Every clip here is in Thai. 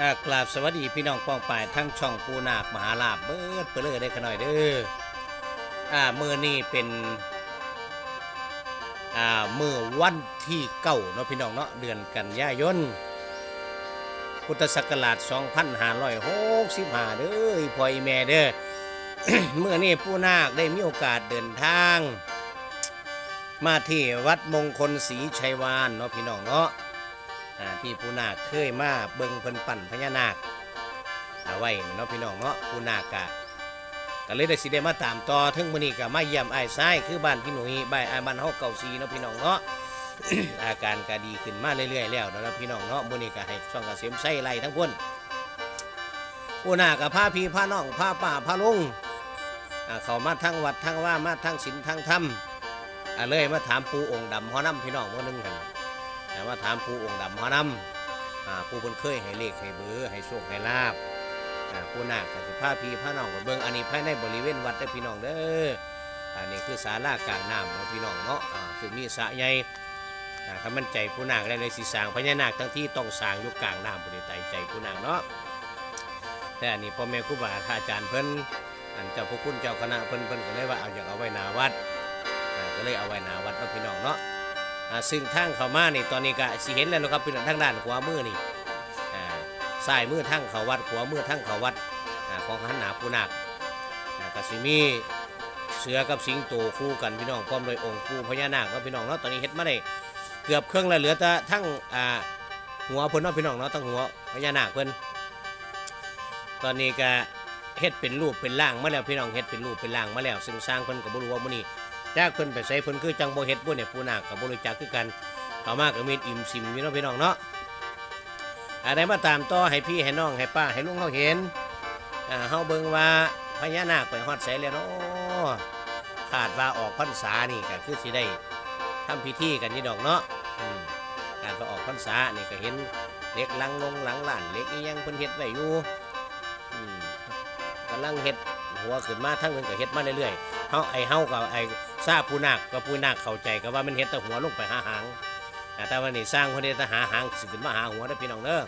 อ่ากราบสวัสดีพี่น้องป้องปายทั้งช่องปูนาคมหาลาบเบิดเปลือได้ขน่อยเด้ออ่ามือนี้เป็นอ่ามือวันที่เก้าเนาะพี่น้องเนาะเดือนกันยายนพุทธศักราช2565เด้ออีพ่ออีแม่เด้อเมื่อนี้ปูนาคได้มีโอกาสเดินทาง มาที่วัดมงคลศรีชัยวานเนาะพี่น้องเนาะ ที่ปูนาคเคยมาเบิ่งเพิ่นปั่นพญานาคเอาไว้เนาะพี่น้องเนาะปูนาคกะก็เลยได้สิได้มาตามต่อถึงมื้อนี้ก็มาเยี่ยมอ้ายซ้ายคือบ้านพี่หนุ่ยบ้านอ้ายบ้านเฮาเก่าซีเนาะพี่น้องเนาะอาการก็ดีขึ้นมาเรื่อยๆแล้วเนาะพี่น้องเนาะมื้อนี้ก็ให้ช่องกเกษมไส้ไล่ทั้งพุ่นปูนาคก็พาพี่พาน้องพาป้าพาลุงอ่าเขามาทั้งวัดทั้งว่ามาทั้งศีลทั้งธรรมอ่าเลยมาถามปูองค์ดำฮอน้ำพี่น้องมื้อนึงกัน แต่ว่าถามผู้องค์ดำหอนำผู้เพิ่นเคยให้เลขให้เบือให้โชคให้ลาบผู้นาคก็สิพาพี่พาน้องไปเบิ่งอันนี้ภายในบริเวณวัดเด้พี่น้องเด้ออันนี้คือศาลากลางน้ำเนาะพี่น้องเนาะอ่าซึ่งมีสระใหญ่อ่าคำมั่นใจผู้นาคได้เลยสิสางพญานาคทั้งที่ต้องสางยู่กลางน้ำบริไตใจผู้นาคเนาะแต่อันนี้พ่อแม่ครูบาอาจารย์เพิ่นอันเจ้าพระคุณเจ้าคณะเพิ่นเพิ่นก็เลยว่าเอาอยากเอาไว้นาวัดก็เลยเอาไว้นาวัดเนาะพี่น้องเนาะ ซึ่งทางเข้ามานี่ตอนนี้ก็สิเห็นแล้วนะครับพี่น้องทางด้านขวามือนี่อ่ายมือทางเขาวัดขวามือทางเขาวัดอของหันหนาปูนาคอ่าก็สิมีเสือกับสิงโตคู่กันพี่น้องพร้อมโดยองค์ปู่พญานาคเนาะพี่น้องเนาะตอนนี้เฮ็ดมาได้เกือบเครื่องล้วเหลือแต่ทั้งหัวเพิ่นเนาะพี่น้องเนาะทั้งหัวพญานาคเพิ่นตอนนี้ก็เฮ็ดเป็นรูปเป็นร่างมาแล้วพี่น้องเฮ็ดเป็นรูปเป็นร่างมาแล้ว ซึ่งสร้างเพิ่นก็บ่รู้ว่ามื้อนี้ จากเพิ่นไปใส่เพิ่นคือจังโบเฮ็ดบ่เนี่ยปูนากับบริจาคคือกันเอามาก็มีอิ่มซิมอยู่เนาะพี่น้องเนาะอะไรมาตามต่อให้พี่ให้น้องให้ป้าให้ลุงเฮาเห็นอ่าเฮาเบิ่งว่าพญานาคไปฮอดไสแล้วเนาะคาดว่าออกพรรษานี่ก็คือสิได้ทำพิธีกันนี่ดอกเนาะอืมการว่าออกพรรษานี่ก็เห็นเล็กลังลงหลังหลานเล็กอียังเพิ่นเฮ็ดไว้อยู่อืมกำลังเฮ็ดหัวขึ้นมาทั้งเพิ่นก็เฮ็ดมาเรื่อยๆเฮาไอ้เฮากับไอ ซาบปูนาคกับปูนาคเข้าใจก็ว่ามันเห็นแต่หัวลงไปหาหางแต่วันนี้สร้างคนนี้แต่หาหางสิขึ้นมาหาหัวได้พี่น้องเด้อ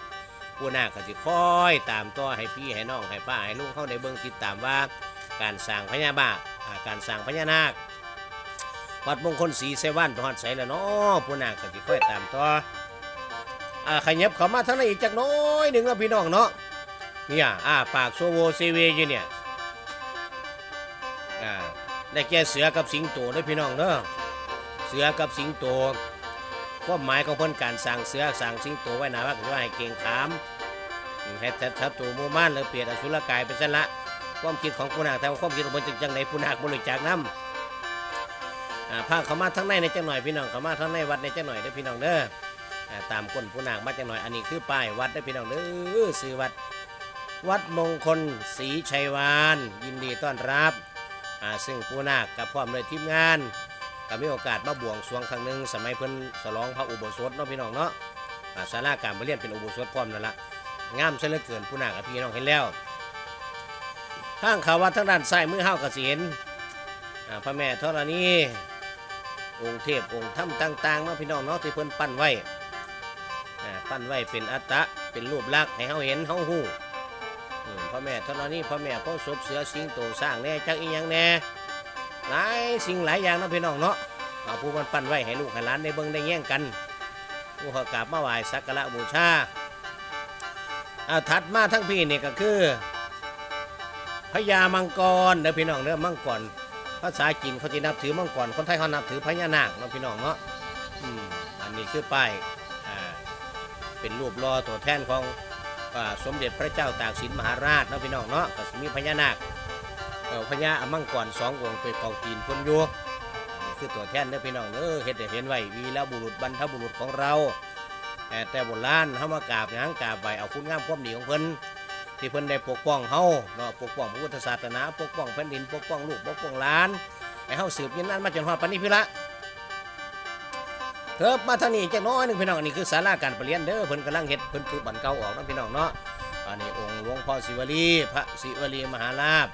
ปูนาคก็สิคอยตามต่อให้พี่ให้น้องให้ป้าให้ลุงเข้าในเบิ่งติดตามว่า การสร้างพญาบาาการสร้างพญานาควัดมงคลศรีไสวันไปฮอดไสแล้วเนาะปูนาคก็สิคอยตามต่ออ่าขยับเข้ามาทางในอีกจักน้อยหนึ่งแล้วพี่น้องเนาะเนี่ยอ่าปากโซโวเซเวอยู่เนี่ย ได้แก่เสือกับสิงโตด้อพี่น้องเด้อเสือกับสิงโตความหมายของเพิ่นการสั่งเสือสั่งสิงโตไว้หนาว่าคือว่าให้เก่งขามให้ทัดทัดตัวหมู่ม่านหรือเปลี่ยนอสุรกายเป็นสันละความคิดของปุนาคแต่ความคิดของเพิ่นจังจังไหนปุนาคบริจาคน้ำอ่าพาเขามาทั้งในในจังหน่อยพี่น้องเขามาทั้งในวัดในจังหน่อยเด้อพี่น้องเด้อตามคนปุนาคมาจังหน่อยอันนี้คือป้ายวัดเด้พี่น้องเด้อซื้อวัด วัดมงคลศรีชัยวาน ยินดีต้อนรับ อ่าซึ่งปูนาคกับพร้อมเลยทีมงานก็มีโอกาสมาบวงสรวงครั้งหนึ่งสมัยเพิ่นฉลองพระอุโบสถเนาะพี่น้องเนาะอ่าศาลาการประเรียนเป็นอุโบสถพร้อมนั่นละงามเสยเหลือเกินปูนาคกับพี่น้องเห็นแล้วทางเขาวัดทางด้านซ้ายมือเฮาก็สิเห็นอ่าพระแม่ธรณีองค์เทพองค์ถ้ำต่างๆเนาะพี่น้องเนาะที่เพิ่นปั้นไว้อ่าปั้นไว้เป็นอัตตะเป็นรูปลักษณ์ให้เฮาเห็นเฮาฮู้ พ่อแม่ท่านี้พ่อแม่พ่อศพเสือสิงโตสร้างแน่จักอีหยังแน่หลายสิ่งหลายอย่างนะพี่น้องเนาะเอาผู้มันปั้นไว้ให้ลูกให้หลานได้เบิ่งได้แย่งกันผู้ขากราบมาไหว้สักการะบูชาเอาถัดมาทั้งพี่นี่ก็คือพญามังกรเด้อพี่น้องเด้อมังกรภาษาจีนเขาจะนับถือมังกรคนไทยเขานับถือพญานาคเนาะพี่น้องเนาะอืมอันนี้คือป้ายเป็นรูปรอตัวแทนของ สมเด็จพระเจ้าตากสินมหาราชเนาะพี่น้องเนาะก็สิมีพญานาคพญาอมังกรสององค์ไปกองตีนพ้นอยู่คือตัวแทนเด้อพี่น้องเด้อเฮ็ดให้เห็นไว้วีรบุรุษบรรพบุรุษของเรา แต่แต่โบราณเฮามากราบหยังกราบไหวเอาคุณงามความดีของเพิ่นที่เพิ่นได้ปกป้องเฮาเนาะปกป้องพระพุทธศาสนาปกป้องแผ่นดินปกป้องลูกปกป้องหลานให้เฮาสืบยินนั้นมาจนฮอดปานนี้พี่ละ เถิบมาทางนี้จักน้อยหนึ่งพี่น้องอันนี้คือศาลาการประเรียนเด้อเพิ่นกำลังเฮ็ดเพิ่นปูบันเก่าออกนะพี่น้องเนาะอันนี้องค์หลวงพ่อศิวลีพระศิวลีมหาลาภ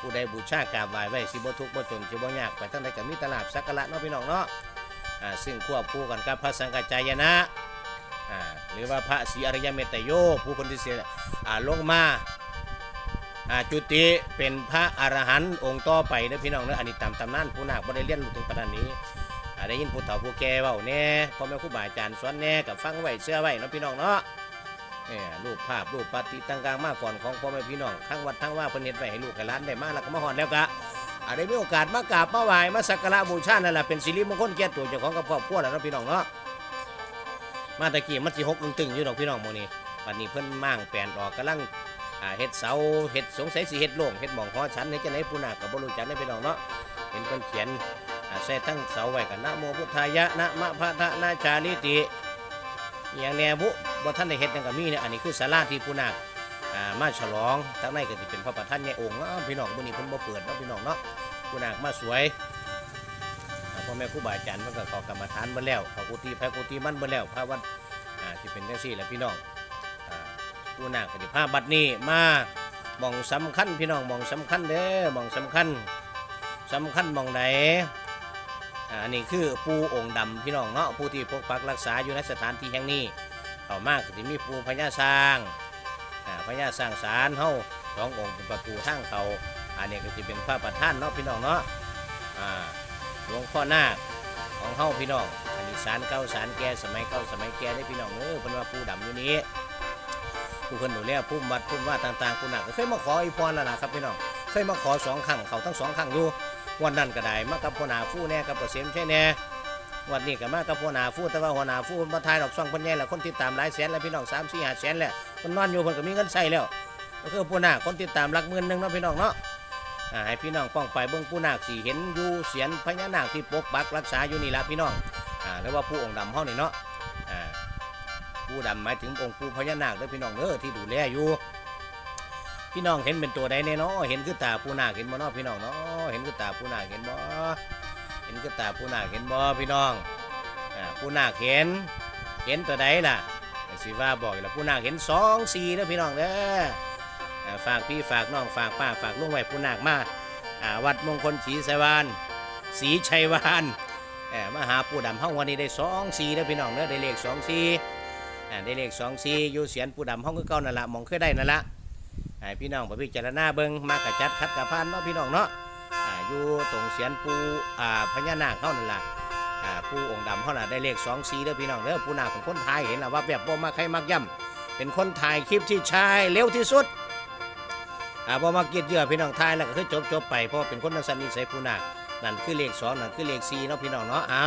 ผู้ใดบูชากราบไหว้ไว้สิบ่ทุกข์บ่จนสิบ่ยากไปทั้งใดก็มีตลาบสักการะเนาะพี่น้องเนาะอ่าซึ่งควบคู่กันกับพระสังฆจายนะอ่าหรือว่าพระศรีอริยเมตโยผู้คนที่เสียอ่าลงมาอ่าจุติเป็นพระอรหันต์องค์ต่อไปเด้อพี่น้องเด้ออันนี้ตามตำนานผู้นาคบ่ได้เรียนรู้ถึงปานนั้นนี้ ได้ยินผู้เฒ่าผู้แก่เว้าแน่พ่อแม่ครูบาอาจารย์สอนแน่กับฟังไว้เชื่อไว้เนาะพี่น้องเนาะเนี่ยรูปภาพรูปปฏิต่างมาก่อนของพ่อแม่พี่น้องทั้งวัดทั้งว่าเพิ่นเฮ็ดไว้ให้ลูกให้หลานได้มาแล้วก็มาฮอดแล้วกะอ่าได้มีโอกาสมากราบมาไหว้มาสักการะบูชานั่นแหละเป็นสิริมงคลแก่ตัวเจ้าของกับครอบครัวแล้วเนาะพี่น้องเนาะมาตะกี้มันสิหกตึงๆอยู่ดอกพี่น้องหมื้นี้บัดนี้เพิ่นมั่างแปลนออกกำลังเฮ็ดเสาเฮ็ดสงสัยสิเฮ็ดโล่งเฮ็ดหม่องหอฉันเฮ็ดจังได๋ผู้นาก็บ่รู้จักเด้พี่น้องเนาะเห็นเพิ่นเขียนอ่ ใส่ทั้งเสาไว้กันนะโมพุทธายะนะมะพะทะนะชาลิติอย่างแน่บุบ่ทันได้เฮ็ดหยังก็มีเนี่ยอันนี้คือศาลาที่ผู้นาคมาฉลองทางในก็สิเป็นพระประธานใหญ่องค์เนาะพี่น้องมื้อนี้เพิ่นบ่เปิดเนาะพี่น้องเนาะผู้นาคมาสวยพ่อแม่ครูบาอาจารย์เพิ่นก็เข้ากรรมฐานเบิดแล้วเข้ากุฏิพระกุฏิมันเบิดแล้วพระวัดอ่าที่เป็นจังซี่แหละพี่น้องผู้นาคกติภาบัดนี้มามองสำคัญพี่น้องมองสำคัญเด้อมองสำคัญสำคัญมองไหน อันนี้คือปูองค์ดำพี่น้องเนาะผู้ที่ปกปักรักษาอยู่ในสถานที่แห่งนี้ต่อมากก็จะมีปูพญาสร้างอ่าพญาสร้างศาลเฮาสององค์เป็นประตูทางเขาอันนี้ก็จะเป็นพระประธานเนาะพี่น้องเนาะอ่าหลวงพ่อนาคของเฮาพี่น้องอันนี้สารเก่าสารแก่สมัยเก่าสมัยแก่ได้พี่น้องเออเพิ่นว่าผู้ดำอยู่นี้ผู้เพิ่นดูแลผู้วัดผู้ว่าต่างๆผู้นักก็เคยมาขออีพรแล้วล่ะครับพี่น้องเคยมาขอสองครั้งเขาทั้งสองครั้งอยู่ วันนั้นก็ได้มากับพ่อนาฟู่แน่กับเกษมใช่แน่วันนี้ก็มากับพ่อนาฟู่แต่ว่าหัวหน้าฟู่เพิ่นบ่ทายดอกซ่องเพิ่นใหญ่แล้วคนติดตามหลายแสนแล้วพี่น้อง3 4 5แสนแล้วเพิ่นนอนอยู่เพิ่นก็มีเงินใช้แล้วก็คือผู้นาคนติดตามหลักหมื่นหนึ่งเนาะพี่น้องเนาะอ่าให้พี่น้องป้องไปเบิ่งผู้นาสีเห็นอยู่เสียนพญานาคที่ปกปักรักษาอยู่นี่ละพี่น้องอ่าเรียกว่าผู้องค์ดำเฮานี่เนาะอ่าผู้ดำหมายถึงองค์ปู่พญานาคเด้อพี่น้องเด้อที่ดูแลอยู่ พี่น้องเห็นเป็นตัวใดเนาะเห็นคือตาผู้นาเห็นบ่เนาะพี่น้องเนาะเห็นคือตาผู้นาเห็นบ่เห็นคือตาผู้นาเห็นบ่พี่น้องอ่าผู้นาเห็น เห็นตัวใดล่ะสิว่าบอกอยู่แล้วผู้นาเห็นสองสี่เด้อพี่น้องเด้อฝากพี่ฝากน้องฝากป้าฝากลุงไว้ผู้นามาอ่าวัดมงคลศรีสวานศรีชัยวานมหาปู่ดำห้องวันนี้ได้สองสี่แล้วพี่น้องเนอะได้เลขสองสี่ได้เลขสองสี่อยู่เสียนปู่ดำห้องก็เก่านั่นละมองเคยได้นั่นละ ให้พี่น้องไปพิจารณาเบิงมากระจัดคัดกระพานเนาะพี่น้องเนาะอ่าอยู่ตรงเสียนปูอ่าพญานาคเขานั่นละอ่าปูองค์ดำเขาน่ะได้เลขสองสี่เด้อพี่น้องเด้อปูนาคเป็นคนไทยเห็นล้วว่าแบบบ่มาใครมักย่ำเป็นคนถ่ายคลิปที่ชายเร็วที่สุดอ่าพอมาเกียดเยื่อพี่น้องทายแล้วก็คือจบจบไปเพราะเป็นคนนักสันนิสัยผู้นาคนั่นคือเลขสองนั่นคือเลขสี่เนาะพี่น้องเนาะเอา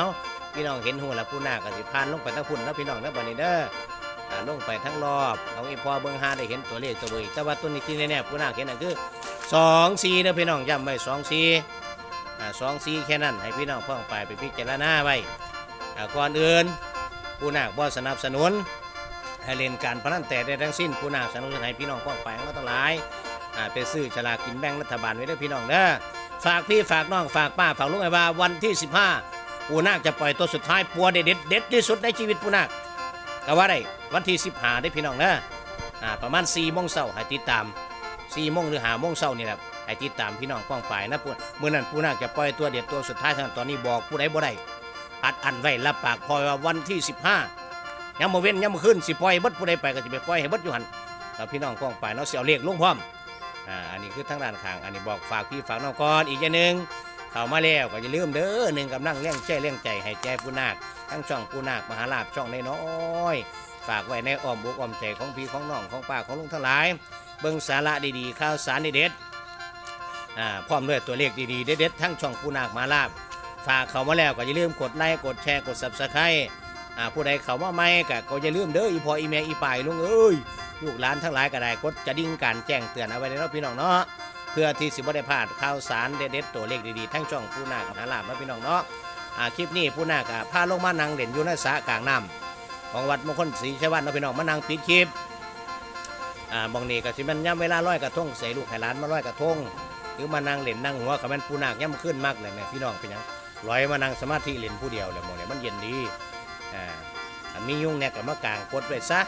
พี่น้องเห็นหัวแล้วปูนาคก็สิพานลงไปทั้งพุ่นเนาะพี่น้องเนาะบัดนี้เด้อ ลงไปทั้งรอบเอาอีพอเบิ่งหาได้เห็นตัวเลขตัวเบอร์แต่ว่าตัวนี้ที่แน่ๆผู้น่าเห็นนั่นคือสองสี่เด้อพี่น้องย้ำไว้สองสี่สองสี่แค่นั้นให้พี่น้องพ้องไปไปพิจารณาไว้ก่อนอื่นผู้นาบ่สนับสนุนให้เล่นการพนันแต่ได้ทั้งสิ้นผู้นาสนับสนุนให้พี่น้องพ้องไปก็ต้องหลายไปซื้อฉลากกินแบ่งรัฐบาลไว้ด้วยพี่น้องเด้อฝากพี่ฝากน้องฝากป้าฝากลุงไอ้ว่าวันที่ 15ปูนาจะปล่อยตัวสุดท้ายปัวเด็ดเด็ดเด็ดที่สุดในชีวิตปูนาก็ว่าได้ วันที่15ได้พี่น้องเด้ออ่าประมาณ4โมงเช้าให้ติดตาม4โมงหรือ5โมงเช้านี่แหละให้ติดตามพี่น้องป้องไปนะปูเมื่อนั้นปูนาจะปล่อยตัวเด็ดตัวสุดท้ายทางตอนนี้บอกผู้ใดบ่ได้อัดอันไว้รับปากพอยว่าวันที่ 15ยังมาเว้นยังมาขึ้นสิปล่อยเบิดผู้ใดไปก็สิไปปล่อยให้เบิดอยู่หันแล้วพี่น้องป้องไปเนาะเสียวเลขลงพร้อมอ่าอันนี้คือทั้งด้านข้างอันนี้บอกฝากพี่ฝากน้องก่อนอีกอย่างหนึ่งเข้ามาแล้วก็อย่าลืมเด้อหนึ่งกำลังเลี้ยงใจเลี้ยงใจให้แจปูนาคทั้งช่องปูนาคมหาลาบช่องน้อย ฝากไว้ในอ้อมบุกอ้อมใจของพี่ของน้องของป้าของลุงทั้งหลาย เบิ่งสาระดีๆ ข่าวสารเด็ดๆอ่าพร้อมด้วยตัวเลขดีๆ เด็ดๆทั้งช่องปูนาคมาลาบ ฝากเขามาแล้วก็อย่าลืมกดไลค์กดแชร์กด subscribe อ่าผู้ใดเขามาใหม่ก็ก็อย่าลืมเด้ออีพออีแม่อีป่ายลุงเอ้ยลูกหลานทั้งหลายก็ได้กดจะดิ่งการแจ้งเตือนเอาไว้ในรอบพี่น้องเนาะเพื่อที่สิบ่ได้พลาดข่าวสารเด็ดๆตัวเลขดีๆทั้งช่องผู้นาคมหาลาภนะพี่น้องเนาะอ่าคลิปนี้ผู้นาคอะพาลงมานั่งเด่นอยู่ในสระกลางน้ำ ของวัดมงคลศรีชัยวันเนาะพี่น้องมานั่งปิดคลิปอ่าบองนี้ก็สิมันย่ำเวลาร้อยกระทงใส่ลูกให้หลานมาร้อยกระทงหรือมานั่งเล่นนั่งหัวกับมันผู้นาคย่ำขึ้นมากเลยเนี่ยพี่น้องเป็นหยังร้อยมานั่งสมาธิเล่นผู้เดียวเลยหมดเนี่ยมันเย็นดีอ่ามียุ่งเนี่ยกับมากางกดไว้ซะ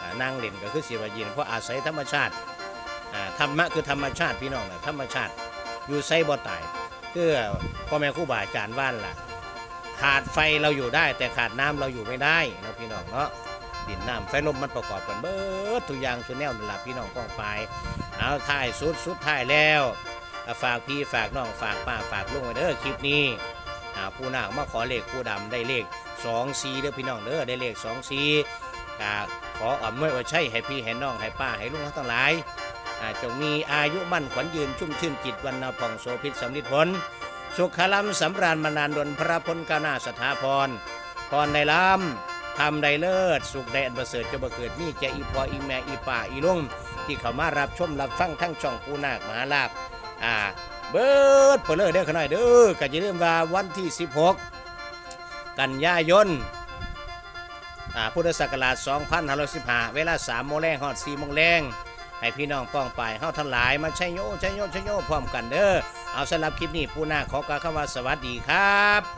อ่านั่งเล่นก็คือสียบยินเพราะอาศัยธรรมชาติอ่าธรรมะคือธรรมชาติพี่น้องนะธรรมชาติอยู่ไซบ่ตายคือพ่อแม่ครูบาอาจารย์ว่านล่ะ ขาดไฟเราอยู่ได้ แต่ขาดน้ำเราอยู่ไม่ได้นะพี่น้องเนาะดินน้ำไฟลมมันประกอบกันเบิดทุกอย่างทุกแนวนั่นล่ะพี่น้องป้องไปเอาท้ายสุดสุดท้ายแล้วฝากพี่ฝากน้องฝากป้าฝากลุงไว้เด้อคลิปนี้อ่าผู้นาคมาขอเลขผู้ดำได้เลข2 4เด้อพี่น้องเด้อได้เลข2 4อ่าขออำนวยอวยชัยให้พี่ให้น้องให้ป้าให้ลุงทั้งหลายจงมีอายุมั่นขวัญยืนชุ่มชื่นจิตวันนาผ่องโสพิษสำลิดผล สุขลัมสำราญมานานดลพระพลกาหน้าสถาพร พรในล้ำทำไดเลิศ สุขได้อันประเสริฐจะบัเกิดนี่จะอีพออีแม่อีป่าอีลุงที่เขามารับชมรับฟังทั้งช่องปูนาคมหาลาบอ่าเบิดเปเลอเด้อขน่อยเด้อก็จะเริ่มว่าวันที่ 16 กันยายนอ่าพุทธศักราช2515 เวลา3โมงแรงฮอด4โมงแรงให้พี่น้องป้องไปเฮาทั้งหลายมาใช้โยใช้โยใช้โยพร้อมกันเด้อ เอาสำหรับคลิปนี้ปูนาขอกล่าวคำว่าสวัสดีครับ